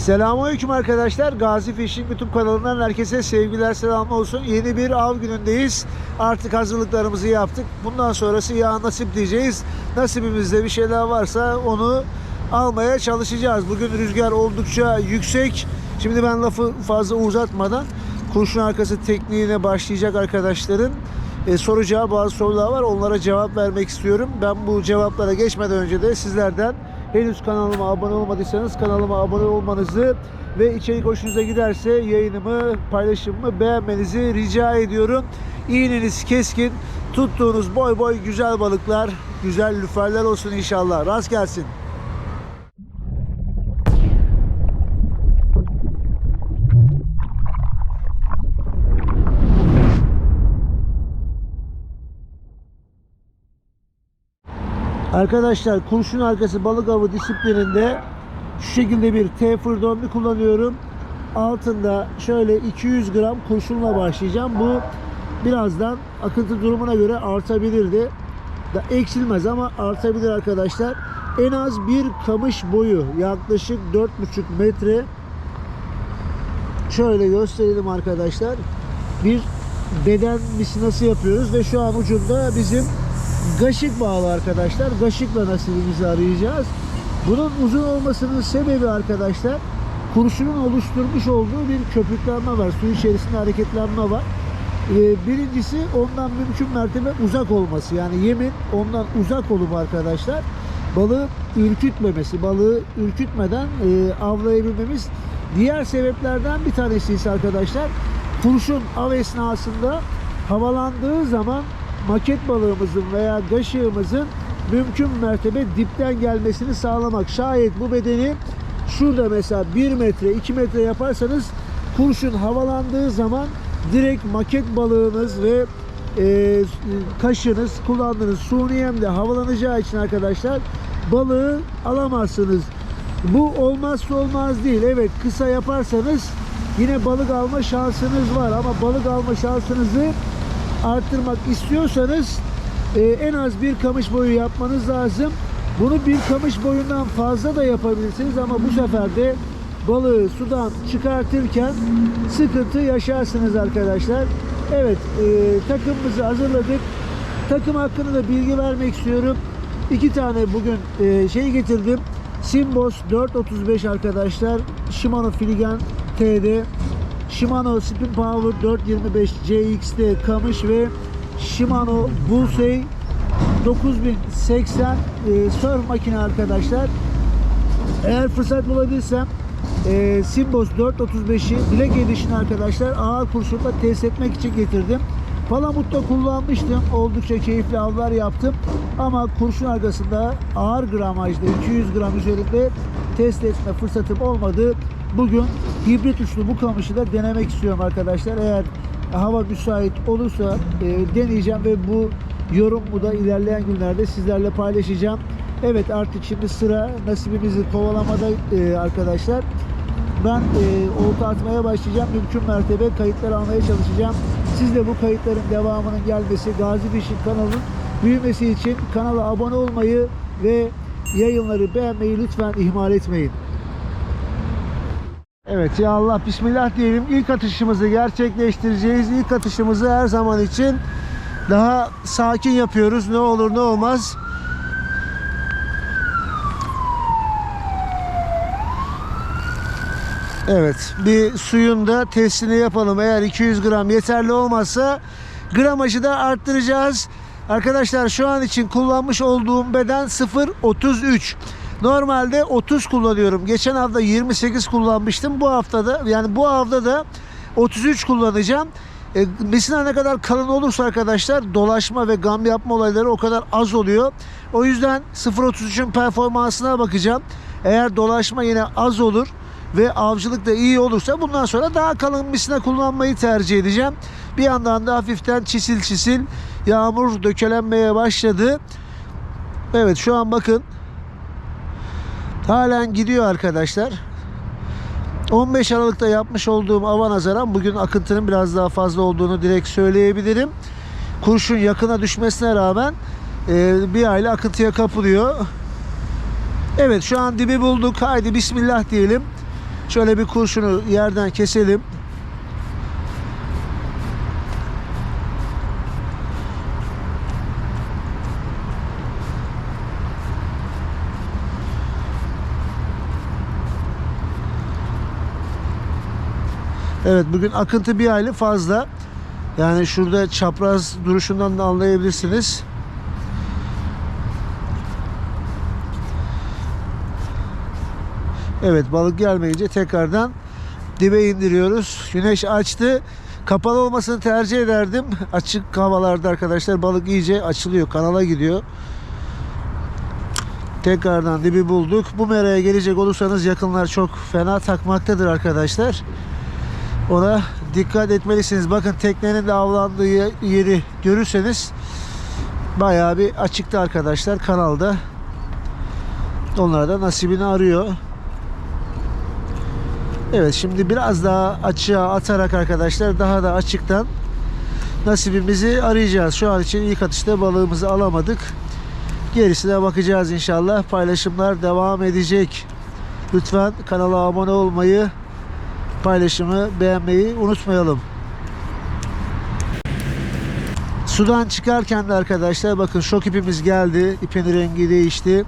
Selamünaleyküm arkadaşlar. Gazi Fishing YouTube kanalından herkese sevgiler selam olsun. Yeni bir av günündeyiz. Artık hazırlıklarımızı yaptık. Bundan sonrası ya nasip diyeceğiz. Nasibimizde bir şeyler varsa onu almaya çalışacağız. Bugün rüzgar oldukça yüksek. Şimdi ben lafı fazla uzatmadan kurşun arkası tekniğine başlayacak arkadaşların e, soracağı bazı sorular var. Onlara cevap vermek istiyorum. Ben bu cevaplara geçmeden önce de sizlerden henüz kanalıma abone olmadıysanız kanalıma abone olmanızı ve içerik hoşunuza giderse yayınımı, paylaşımımı beğenmenizi rica ediyorum. İğneniz keskin, tuttuğunuz boy boy güzel balıklar, güzel lüferler olsun inşallah. Rast gelsin. Arkadaşlar kurşun arkası balık avı disiplininde şu şekilde bir T-fır dombi kullanıyorum. Altında şöyle 200 gram kurşunla başlayacağım. Bu birazdan akıntı durumuna göre artabilirdi. Da eksilmez ama artabilir arkadaşlar. En az bir kamış boyu yaklaşık 4,5 metre şöyle gösterelim arkadaşlar. Bir beden misinası yapıyoruz ve şu an ucunda bizim gaşık bağlı arkadaşlar. Gaşıkla nasibimizi arayacağız. Bunun uzun olmasının sebebi arkadaşlar kurşunun oluşturmuş olduğu bir köpüklenme var. Su içerisinde hareketlenme var. Ee, Birincisi ondan mümkün mertebe uzak olması. Yani yemin ondan uzak olup arkadaşlar balığı ürkütmemesi, balığı ürkütmeden e, avlayabilmemiz. Diğer sebeplerden bir tanesi ise arkadaşlar kurşun av esnasında havalandığı zaman maket balığımızın veya gaşığımızın mümkün mertebe dipten gelmesini sağlamak. Şayet bu bedeni şurada mesela 1 metre 2 metre yaparsanız kurşun havalandığı zaman direkt maket balığınız ve e, kaşınız kullandığınız suni yemde havalanacağı için arkadaşlar balığı alamazsınız. Bu olmazsa olmaz değil. Evet kısa yaparsanız yine balık alma şansınız var ama balık alma şansınızı arttırmak istiyorsanız e, en az bir kamış boyu yapmanız lazım. Bunu bir kamış boyundan fazla da yapabilirsiniz ama bu sefer de balığı sudan çıkartırken sıkıntı yaşarsınız arkadaşlar. Evet e, takımımızı hazırladık. Takım hakkında da bilgi vermek istiyorum. İki tane bugün e, şey getirdim. Simbos 435 arkadaşlar. Shimano Filigen TD. Shimano Spin Power 425 CX'de kamış ve Shimano Bullseye 9080 e, surf makine arkadaşlar. Eğer fırsat bulabilirsem e, Simbos 435'i Black Edition arkadaşlar ağır kurşunla test etmek için getirdim. Palamut'ta kullanmıştım. Oldukça keyifli avlar yaptım. Ama kurşun arkasında ağır gramajda 200 gram üzerinde test etme fırsatım olmadı. Bugün hibrit uçlu bu kamışı da denemek istiyorum arkadaşlar. Eğer hava müsait olursa e, deneyeceğim ve bu yorumu da ilerleyen günlerde sizlerle paylaşacağım. Evet artık şimdi sıra nasibimizi kovalamada e, arkadaşlar. Ben e, olta atmaya başlayacağım. Mümkün mertebe kayıtlar almaya çalışacağım. Siz de bu kayıtların devamının gelmesi, Gazi Fishing kanalının büyümesi için kanala abone olmayı ve yayınları beğenmeyi lütfen ihmal etmeyin. Evet ya Allah bismillah diyelim. İlk atışımızı gerçekleştireceğiz. İlk atışımızı her zaman için daha sakin yapıyoruz. Ne olur ne olmaz. Evet bir suyun da testini yapalım. Eğer 200 gram yeterli olmazsa gramajı da arttıracağız. Arkadaşlar şu an için kullanmış olduğum beden 0.33. Normalde 30 kullanıyorum. Geçen hafta 28 kullanmıştım. Bu haftada yani bu hafta da 33 kullanacağım. E, misina ne kadar kalın olursa arkadaşlar dolaşma ve gam yapma olayları o kadar az oluyor. O yüzden 0.33'ün performansına bakacağım. Eğer dolaşma yine az olur ve avcılık da iyi olursa bundan sonra daha kalın misina kullanmayı tercih edeceğim. Bir yandan da hafiften çisil çisil yağmur dökelenmeye başladı. Evet şu an bakın halen gidiyor arkadaşlar. 15 Aralık'ta yapmış olduğum ava nazaran bugün akıntının biraz daha fazla olduğunu direkt söyleyebilirim. Kurşun yakına düşmesine rağmen e, bir aile akıntıya kapılıyor. Evet şu an dibi bulduk. Haydi bismillah diyelim. Şöyle bir kurşunu yerden keselim. Evet bugün akıntı bir aylı fazla. Yani şurada çapraz duruşundan da anlayabilirsiniz. Evet balık gelmeyince tekrardan dibe indiriyoruz. Güneş açtı. Kapalı olmasını tercih ederdim. Açık havalarda arkadaşlar balık iyice açılıyor. Kanala gidiyor. Tekrardan dibi bulduk. Bu meraya gelecek olursanız yakınlar çok fena takmaktadır arkadaşlar. Ona dikkat etmelisiniz. Bakın teknenin de avlandığı yeri görürseniz bayağı bir açıkta arkadaşlar kanalda. Onlar da nasibini arıyor. Evet şimdi biraz daha açığa atarak arkadaşlar daha da açıktan nasibimizi arayacağız. Şu an için ilk atışta balığımızı alamadık. Gerisine bakacağız inşallah. Paylaşımlar devam edecek. Lütfen kanala abone olmayı, paylaşımı beğenmeyi unutmayalım. Sudan çıkarken de arkadaşlar bakın şok ipimiz geldi. İpin rengi değişti.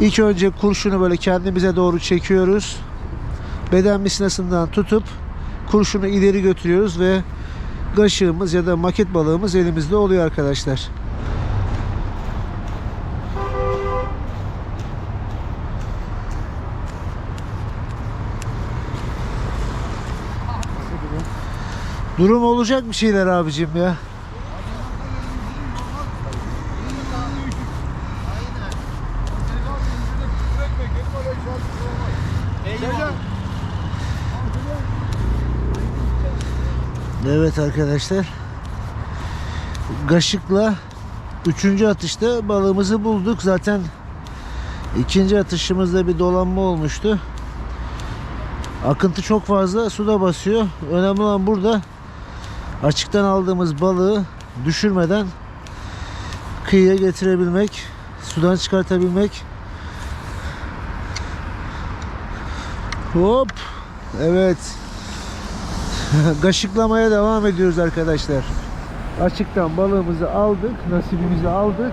İlk önce kurşunu böyle kendimize doğru çekiyoruz. Beden misinasından tutup kurşunu ileri götürüyoruz ve gaşığımız ya da maket balığımız elimizde oluyor arkadaşlar. Durum olacak bir şeyler abicim ya. Evet arkadaşlar. Gaşıkla üçüncü atışta balığımızı bulduk. Zaten ikinci atışımızda bir dolanma olmuştu. Akıntı çok fazla suda basıyor. Önemli olan burada açıktan aldığımız balığı düşürmeden kıyıya getirebilmek, sudan çıkartabilmek. Hop. Evet. Gaşıklamaya devam ediyoruz arkadaşlar. Açıktan balığımızı aldık, nasibimizi aldık.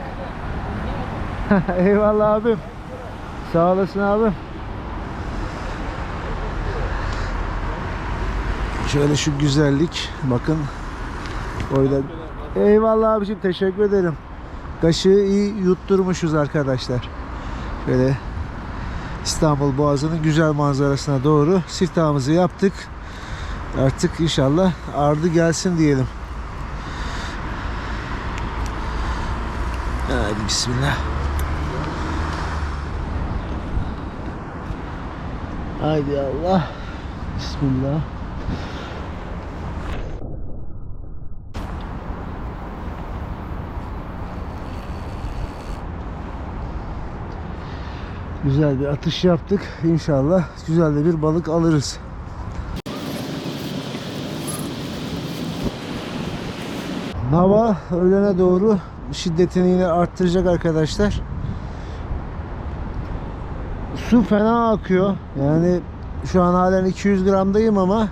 Eyvallah abim. Sağ olasın abim. Şöyle şu güzellik. Bakın. Oyla. Eyvallah abicim teşekkür ederim. Kaşığı iyi yutturmuşuz arkadaşlar. Şöyle İstanbul Boğazı'nın güzel manzarasına doğru siftahımızı yaptık. Artık inşallah ardı gelsin diyelim. Hadi bismillah. Haydi Allah. Bismillah. Güzel bir atış yaptık. İnşallah güzel de bir balık alırız. Hava öğlene doğru şiddetini yine arttıracak arkadaşlar. Su fena akıyor. Yani şu an halen 200 gramdayım ama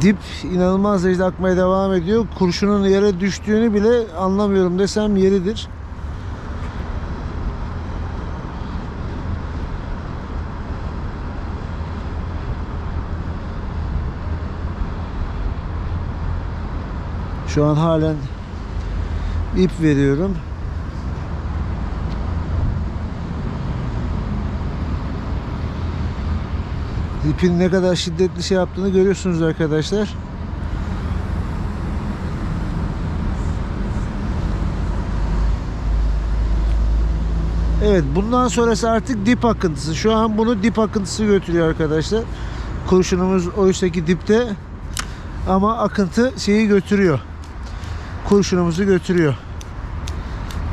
dip inanılmaz derecede akmaya devam ediyor. Kurşunun yere düştüğünü bile anlamıyorum desem yeridir. Şu an halen ip veriyorum. İpin ne kadar şiddetli şey yaptığını görüyorsunuz arkadaşlar. Evet bundan sonrası artık dip akıntısı. Şu an bunu dip akıntısı götürüyor arkadaşlar. Kurşunumuz oysaki dipte ama akıntı şeyi götürüyor. Kurşunumuzu götürüyor.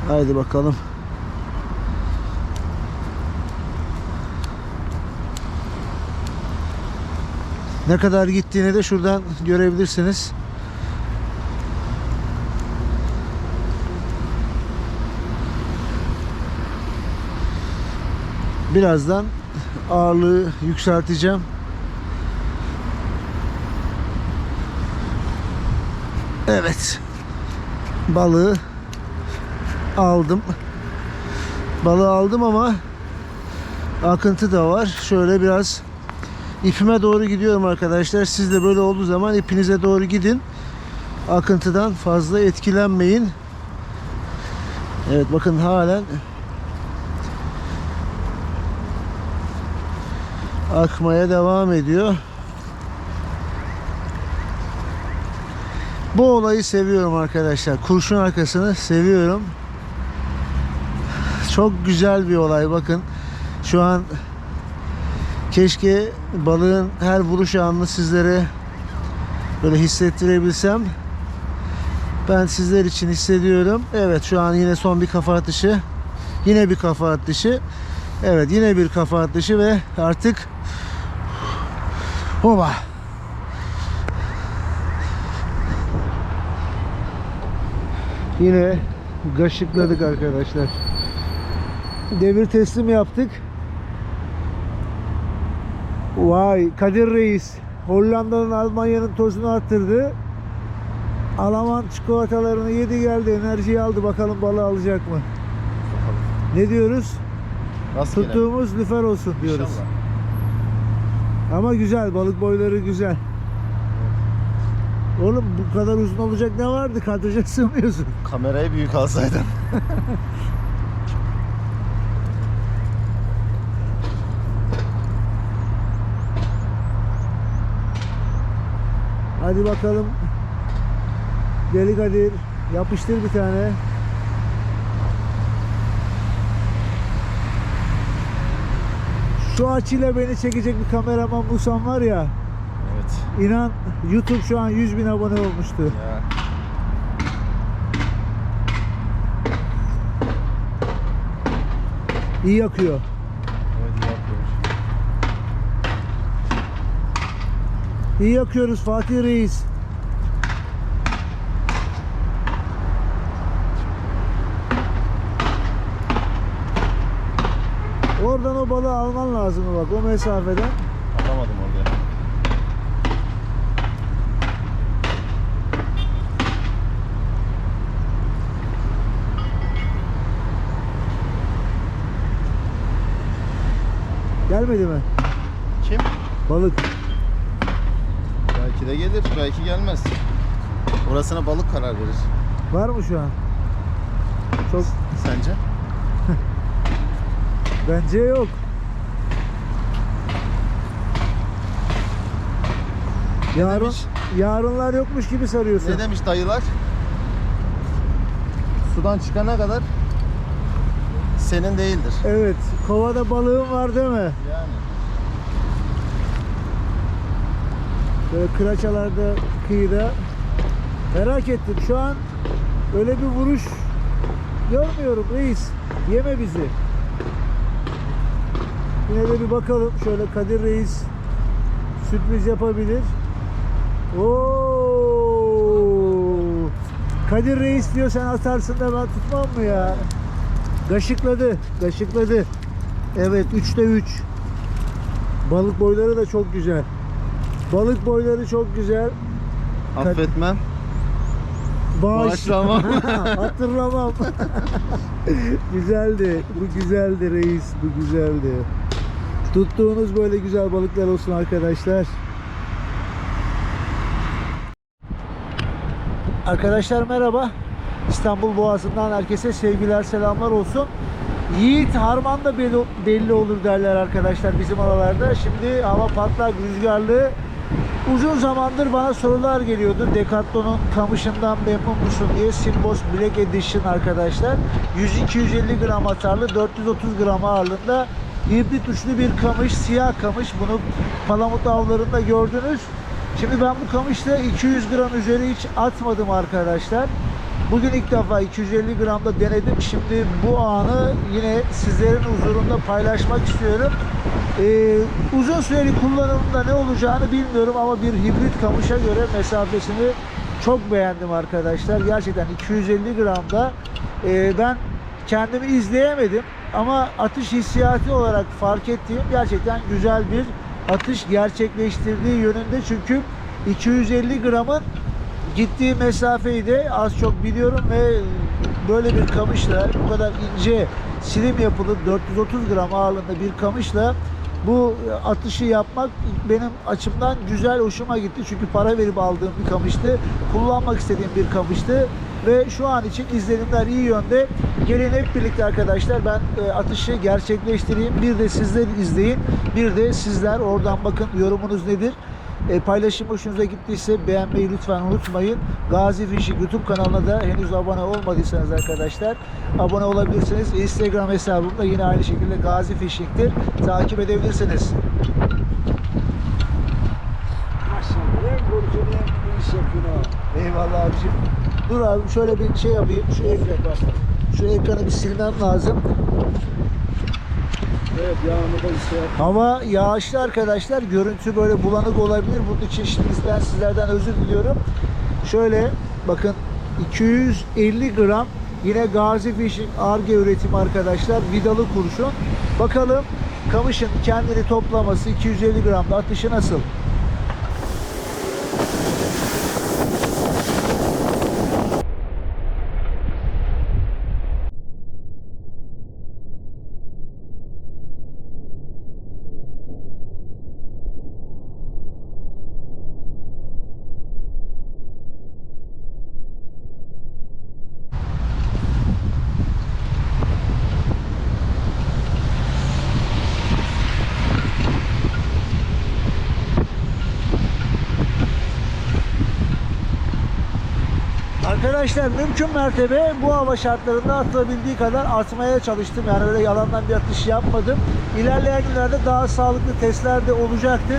Haydi bakalım. Ne kadar gittiğini de şuradan görebilirsiniz. Birazdan ağırlığı yükselteceğim. Evet. Balığı aldım. Balığı aldım ama akıntı da var. Şöyle biraz ipime doğru gidiyorum arkadaşlar. Siz de böyle olduğu zaman ipinize doğru gidin. Akıntıdan fazla etkilenmeyin. Evet bakın halen akmaya devam ediyor. Bu olayı seviyorum arkadaşlar. Kurşun arkasını seviyorum. Çok güzel bir olay bakın. Şu an keşke balığın her vuruş anını sizlere böyle hissettirebilsem. Ben sizler için hissediyorum. Evet şu an yine son bir kafa atışı. Yine bir kafa atışı. Evet yine bir kafa atışı ve artık Hoba. Yine gaşıkladık arkadaşlar. Devir teslim yaptık. Vay Kadir Reis Hollanda'nın Almanya'nın tozunu attırdı. Alaman çikolatalarını yedi geldi. Enerjiyi aldı. Bakalım balığı alacak mı? Ne diyoruz? Rastgele. Tuttuğumuz lüfer olsun diyoruz. İnşallah. Ama güzel. Balık boyları güzel. Oğlum bu kadar uzun olacak ne vardı? Kadraja sığmıyorsun. Kamerayı büyük alsaydın. Hadi bakalım. Deli Kadir yapıştır bir tane. Şu açıyla beni çekecek bir kameraman bulsam var ya Evet. inan YouTube şu an 100 bin abone olmuştu. Ya. İyi yakıyor. Evet iyi. İyi yakıyoruz Fatih Reis. Oradan o balığı alman lazım bak o mesafeden. Atamadım orada. Gelmedi mi? Kim? Balık. Belki de gelir, belki gelmez. Orasına balık karar verir. Var mı şu an? Çok Sence? bence yok. Yarın demiş? yarınlar yokmuş gibi sarıyorsun. Ne demiş dayılar? Sudan çıkana kadar senin değildir. Evet, kovada balığın var değil mi? Yani. Böyle kıraçalarda, kıyıda. Merak ettim. Şu an öyle bir vuruş görmüyorum reis. Yeme bizi. Yine de bir bakalım. Şöyle Kadir Reis sürpriz yapabilir. Oo! Kadir Reis diyor sen atarsın da ben tutmam mı ya? Gaşıkladı. Gaşıkladı. Evet 3'te 3. Balık boyları da çok güzel. Balık boyları çok güzel. Affetmem. Bağış. Bağışlamam. Hatırlamam. güzeldi. Bu güzeldi reis. Bu güzeldi. Tuttuğunuz böyle güzel balıklar olsun arkadaşlar. Arkadaşlar merhaba. İstanbul Boğazı'ndan herkese sevgiler selamlar olsun. Yiğit harman da belli, belli olur derler arkadaşlar bizim aralarda. Şimdi hava patlak rüzgarlı. Uzun zamandır bana sorular geliyordu. Decathlon'un kamışından memnun musun diye. Simbos Black Edition arkadaşlar. 100-250 gram atarlı, 430 gram ağırlığında hibrit uçlu bir kamış, siyah kamış. Bunu palamut avlarında gördünüz. Şimdi ben bu kamışla 200 gram üzeri hiç atmadım arkadaşlar. Bugün ilk defa 250 gramda denedim. Şimdi bu anı yine sizlerin huzurunda paylaşmak istiyorum. Ee, uzun süreli kullanımda ne olacağını bilmiyorum ama bir hibrit kamışa göre mesafesini çok beğendim arkadaşlar. Gerçekten 250 gramda e, ben kendimi izleyemedim. ama atış hissiyatı olarak fark ettiğim gerçekten güzel bir atış gerçekleştirdiği yönünde çünkü 250 gramın gittiği mesafeyi de az çok biliyorum ve böyle bir kamışla bu kadar ince silim yapılı 430 gram ağırlığında bir kamışla bu atışı yapmak benim açımdan güzel hoşuma gitti. Çünkü para verip aldığım bir kamıştı. Kullanmak istediğim bir kamıştı. Ve şu an için izlenimler iyi yönde. Gelin hep birlikte arkadaşlar ben e, atışı gerçekleştireyim. Bir de sizler izleyin. Bir de sizler oradan bakın yorumunuz nedir? E, paylaşım hoşunuza gittiyse beğenmeyi lütfen unutmayın. Gazi Fishing YouTube kanalına da henüz abone olmadıysanız arkadaşlar abone olabilirsiniz. Instagram hesabım da yine aynı şekilde Gazi Fishing'tir. Takip edebilirsiniz. Eyvallah abicim. Dur abi şöyle bir şey yapayım. Şu, ek- şu ekranı bir silmem lazım. Evet yağını da işte yap. Hava yağışlı arkadaşlar. Görüntü böyle bulanık olabilir. Bunun için şimdiden sizlerden özür diliyorum. Şöyle bakın 250 gram yine Gazi Fishing Arge üretimi arkadaşlar. Vidalı kurşun. Bakalım kamışın kendini toplaması 250 gramda atışı nasıl? Arkadaşlar mümkün mertebe bu hava şartlarında atılabildiği kadar atmaya çalıştım. Yani öyle yalandan bir atış yapmadım. İlerleyen günlerde daha sağlıklı testler de olacaktır.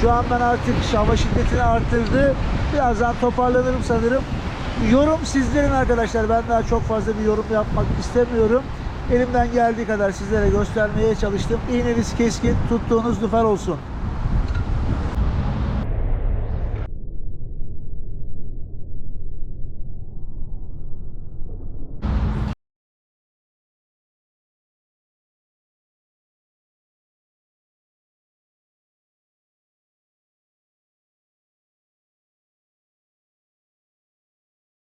Şu an ben artık hava şiddetini arttırdı. Birazdan toparlanırım sanırım. Yorum sizlerin arkadaşlar. Ben daha çok fazla bir yorum yapmak istemiyorum. Elimden geldiği kadar sizlere göstermeye çalıştım. İğneniz keskin, tuttuğunuz lüfer olsun.